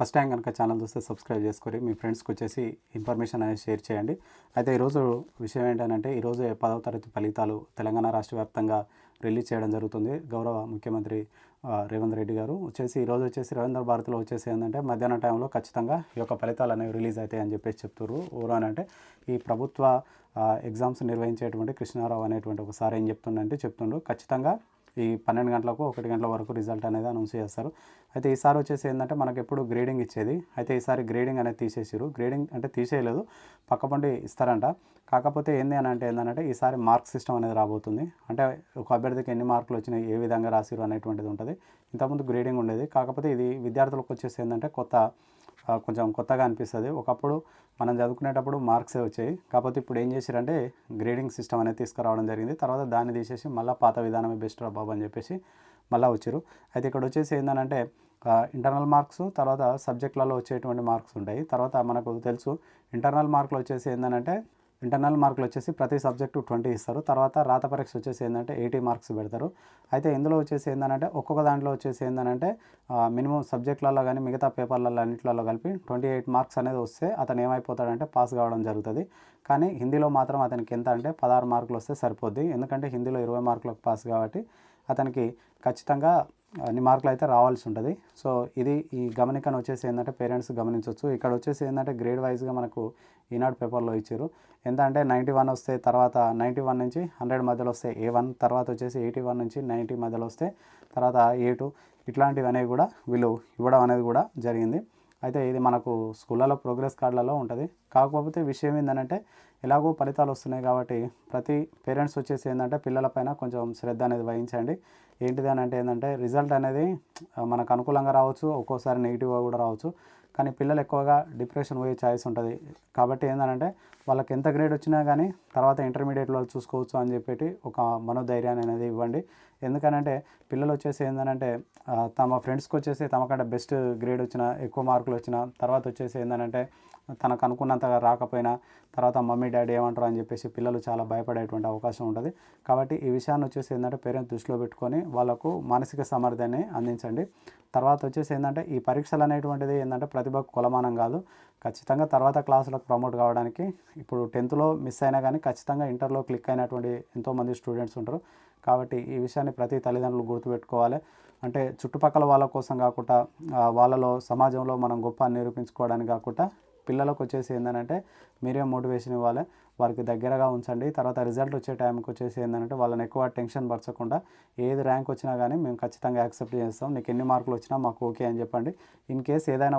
First time కనుక channel చూస్తే subscribe చేసుకొని మీ ఫ్రెండ్స్కి వచ్చేసి ఇన్ఫర్మేషన్ అనేది షేర్ చేయండి. అయితే ఈరోజు విషయం ఏంటంటే ఈరోజు పదవ తరగతి ఫలితాలు తెలంగాణ రాష్ట్ర వ్యాప్తంగా రిలీజ్ చేయడం జరుగుతుంది. గౌరవ ముఖ్యమంత్రి రేవంత్ రెడ్డి గారు వచ్చేసి ఈరోజు వచ్చేసి రవీంద్ర భారతిలో వచ్చేసి ఏంటంటే మధ్యాహ్నం టైంలో ఖచ్చితంగా ఈ యొక్క ఫలితాలు అనేవి రిలీజ్ అవుతాయి అని చెప్పేసి చెప్తున్నారు ఊరు అని అంటే ఈ ప్రభుత్వ ఎగ్జామ్స్ నిర్వహించేటువంటి కృష్ణారావు అనేటువంటి ఒకసారి ఏం చెప్తుండంటే చెప్తుండ్రు ఖచ్చితంగా ఈ పన్నెండు గంటలకు ఒకటి గంటల వరకు రిజల్ట్ అనేది అనౌన్స్ చేస్తారు. అయితే ఈసారి వచ్చేసి ఏంటంటే మనకు ఎప్పుడు గ్రేడింగ్ ఇచ్చేది. అయితే ఈసారి గ్రేడింగ్ అనేది తీసేసారు గ్రేడింగ్ అంటే తీసేయలేదు. పక్కపండి ఇస్తారంట. కాకపోతే ఏంది అని అంటే ఏంటంటే ఈసారి మార్క్ సిస్టమ్ అనేది రాబోతుంది. అంటే ఒక అభ్యర్థికి ఎన్ని మార్కులు వచ్చినాయి ఏ విధంగా రాసిరు అనేటువంటిది ఉంటుంది. ఇంతకుముందు గ్రేడింగ్ ఉండేది. కాకపోతే ఇది విద్యార్థులకు వచ్చేసి ఏంటంటే కొత్త కొంచెం కొత్తగా అనిపిస్తుంది. ఒకప్పుడు మనం చదువుకునేటప్పుడు మార్క్సే వచ్చాయి కాకపోతే ఇప్పుడు ఏం చేశారంటే గ్రేడింగ్ సిస్టమ్ అనేది తీసుకురావడం జరిగింది. తర్వాత దాన్ని తీసేసి మళ్ళీ పాత విధానమే బెస్ట్ రా బాబు అని చెప్పేసి మళ్ళీ వచ్చారు. అయితే ఇక్కడ వచ్చేసి ఏంటంటే ఇంటర్నల్ మార్క్స్ తర్వాత సబ్జెక్టులలో వచ్చేటువంటి మార్క్స్ ఉంటాయి. తర్వాత మనకు తెలుసు ఇంటర్నల్ మార్కులు వచ్చేసి ఏంటంటే ఇంటర్నల్ మార్కులు వచ్చేసి ప్రతి సబ్జెక్టు ట్వంటీ ఇస్తారు. తర్వాత రాత పరీక్ష వచ్చేసి ఏంటంటే ఎయిటీ మార్క్స్ పెడతారు. అయితే ఇందులో వచ్చేసి ఏంటంటే ఒక్కొక్క దాంట్లో వచ్చేసి ఏంటంటే మినిమం సబ్జెక్టులలో కానీ మిగతా పేపర్లలో అన్నింటిలో కలిపి ట్వంటీ ఎయిట్ మార్క్స్ అనేది వస్తే అతను ఏమైపోతాడంటే పాస్ కావడం జరుగుతుంది. కానీ హిందీలో మాత్రం అతనికి ఎంత అంటే పదహారు మార్కులు వస్తే సరిపోద్ది. ఎందుకంటే హిందీలో ఇరవై మార్కులకు పాస్ కాబట్టి అతనికి ఖచ్చితంగా అన్ని మార్కులు అయితే రావాల్సి ఉంటుంది. సో ఇది ఈ గమనికను వచ్చేసి ఏంటంటే పేరెంట్స్ గమనించవచ్చు ఇక్కడ వచ్చేసి ఏంటంటే గ్రేడ్ వైజ్గా మనకు ఈనాడు పేపర్లో ఇచ్చారు. ఎంత అంటే నైంటీ వన్ వస్తే తర్వాత నైంటీ వన్ నుంచి హండ్రెడ్ మధ్యలో వస్తే ఏ వన్ తర్వాత వచ్చేసి ఎయిటీ వన్ నుంచి నైంటీ మధ్యలో వస్తే తర్వాత ఏ టూ ఇట్లాంటివి అనేవి కూడా వీళ్ళు ఇవ్వడం అనేది కూడా జరిగింది. అయితే ఇది మనకు స్కూళ్ళలో ప్రోగ్రెస్ కార్డులలో ఉంటుంది. కాకపోతే విషయం ఏంటంటే ఎలాగో ఫలితాలు వస్తున్నాయి కాబట్టి ప్రతి పేరెంట్స్ వచ్చేసి ఏంటంటే పిల్లలపైన కొంచెం శ్రద్ధ అనేది వహించండి. ఏంటిది అని అంటే ఏంటంటే రిజల్ట్ అనేది మనకు అనుకూలంగా రావచ్చు ఒక్కోసారి నెగిటివ్గా కూడా రావచ్చు. కానీ పిల్లలు ఎక్కువగా డిప్రెషన్ పోయే ఛాయిస్ ఉంటుంది. కాబట్టి ఏంటంటే వాళ్ళకి ఎంత గ్రేడ్ వచ్చినా కానీ తర్వాత ఇంటర్మీడియట్ వాళ్ళు చూసుకోవచ్చు అని చెప్పేటి ఒక మనోధైర్యాన్ని అనేది ఇవ్వండి. ఎందుకనంటే పిల్లలు వచ్చేసి ఏంటంటే తమ ఫ్రెండ్స్కి వచ్చేసి తమకంటే బెస్ట్ గ్రేడ్ వచ్చిన ఎక్కువ మార్కులు వచ్చిన తర్వాత వచ్చేసి ఏంటంటే తనకు అనుకున్నంతగా రాకపోయినా తర్వాత మమ్మీ డాడీ ఏమంటారు అని చెప్పేసి పిల్లలు చాలా భయపడేటువంటి అవకాశం ఉంటుంది. కాబట్టి ఈ విషయాన్ని వచ్చేసి ఏంటంటే పేరెంట్స్ దృష్టిలో పెట్టుకొని వాళ్ళకు మానసిక సామర్థ్యాన్ని అందించండి. తర్వాత వచ్చేసి ఏంటంటే ఈ పరీక్షలు అనేటువంటిది ఏంటంటే ప్రతిభకు కొలమానం కాదు. ఖచ్చితంగా తర్వాత క్లాసులకు ప్రమోట్ కావడానికి ఇప్పుడు టెన్త్లో మిస్ అయినా కానీ ఖచ్చితంగా ఇంటర్లో క్లిక్ అయినటువంటి ఎంతోమంది స్టూడెంట్స్ ఉంటారు. కాబట్టి ఈ విషయాన్ని ప్రతి తల్లిదండ్రులు గుర్తుపెట్టుకోవాలి. అంటే చుట్టుపక్కల వాళ్ళ కోసం కాకుండా వాళ్ళలో సమాజంలో మనం గొప్ప నిరూపించుకోవడానికి కాకుండా పిల్లలకు వచ్చేసి ఏంటంటే మీరే మోటివేషన్ ఇవ్వాలి. వారికి దగ్గరగా ఉంచండి. తర్వాత రిజల్ట్ వచ్చే టైంకి వచ్చేసి ఏంటంటే వాళ్ళని ఎక్కువ టెన్షన్ పరచకుండా ఏది ర్యాంక్ వచ్చినా కానీ మేము ఖచ్చితంగా యాక్సెప్ట్ చేస్తాం. నీకు ఎన్ని మార్కులు వచ్చినా మాకు ఓకే అని చెప్పండి. ఇన్ కేస్ ఏదైనా